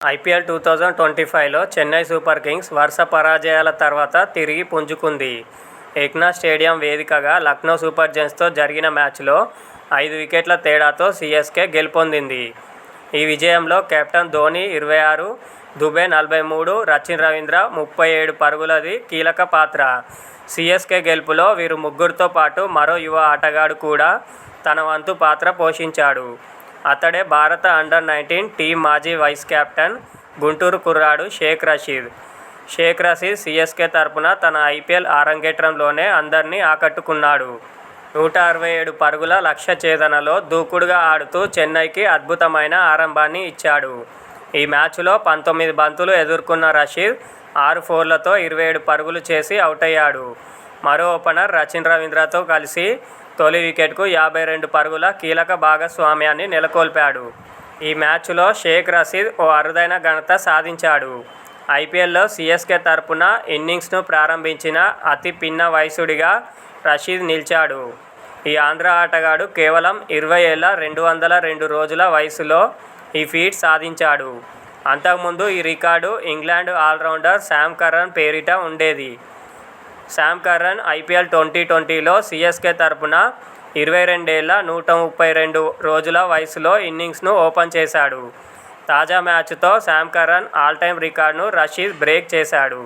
IPL two thousand twenty ఫైవ్లో Chennai super Kings వరుస పరాజయాల తర్వాత తిరిగి పుంజుకుంది. ఎక్నా స్టేడియం వేదికగా లక్నో సూపర్ జెంట్స్తో జరిగిన మ్యాచ్లో ఐదు వికెట్ల తేడాతో సిఎస్కే గెలుపొందింది. ఈ విజయంలో కెప్టెన్ ధోని ఇరవై ఆరు దుబే నలభై మూడు రచిన్ రవీంద్ర ముప్పై ఏడు పరుగులది కీలక పాత్ర. సీఎస్కే గెలుపులో వీరు ముగ్గురితో పాటు మరో యువ ఆటగాడు కూడా తన వంతు పాత్ర పోషించాడు. అతడే భారత అండర్ నైన్టీన్ టీం మాజీ వైస్ కెప్టెన్ గుంటూరు కుర్రాడు షేక్ రషీద్. షేక్ రషీద్ సిఎస్కే తరపున తన ఐపీఎల్ అరంగేట్రంలోనే అందరినీ ఆకట్టుకున్నాడు. నూట అరవై ఏడు పరుగుల లక్ష్య ఛేదనలో దూకుడుగా ఆడుతూ చెన్నైకి అద్భుతమైన ఆరంభాన్ని ఇచ్చాడు. ఈ మ్యాచ్లో పంతొమ్మిది బంతులు ఎదుర్కొన్న రషీద్ ఆరు ఫోర్లతో ఇరవై ఏడు పరుగులు చేసి అవుటయ్యాడు. మరో ఓపెనర్ రచిన్ రవీంద్రతో కలిసి తొలి వికెట్కు యాభై రెండు పరుగుల కీలక భాగస్వామ్యాన్ని నెలకొల్పాడు. ఈ మ్యాచ్లో షేక్ రషీద్ ఓ అరుదైన ఘనత సాధించాడు. ఐపీఎల్లో సీఎస్కే తరపున ఇన్నింగ్స్ను ప్రారంభించిన అతి పిన్న వయసుడిగా రషీద్ నిలిచాడు. ఈ ఆంధ్ర ఆటగాడు కేవలం ఇరవై ఏళ్ళ రెండు వందల రెండు రోజుల వయసులో ఈ ఫీట్ సాధించాడు. అంతకుముందు ఈ record England allrounder Sam Curran పేరిట ఉండేది. శామ్ కర్రన్ ఐపీఎల్ ట్వంటీ ట్వంటీలో సీఎస్కే తరపున ఇరవై రెండేళ్ళ నూట ముప్పై రెండు రోజుల వయసులో ఇన్నింగ్స్ను ఓపెన్ చేశాడు. తాజా మ్యాచ్తో శామ్ కర్రన్ ఆల్ టైమ్ రికార్డును రషీద్ బ్రేక్ చేశాడు.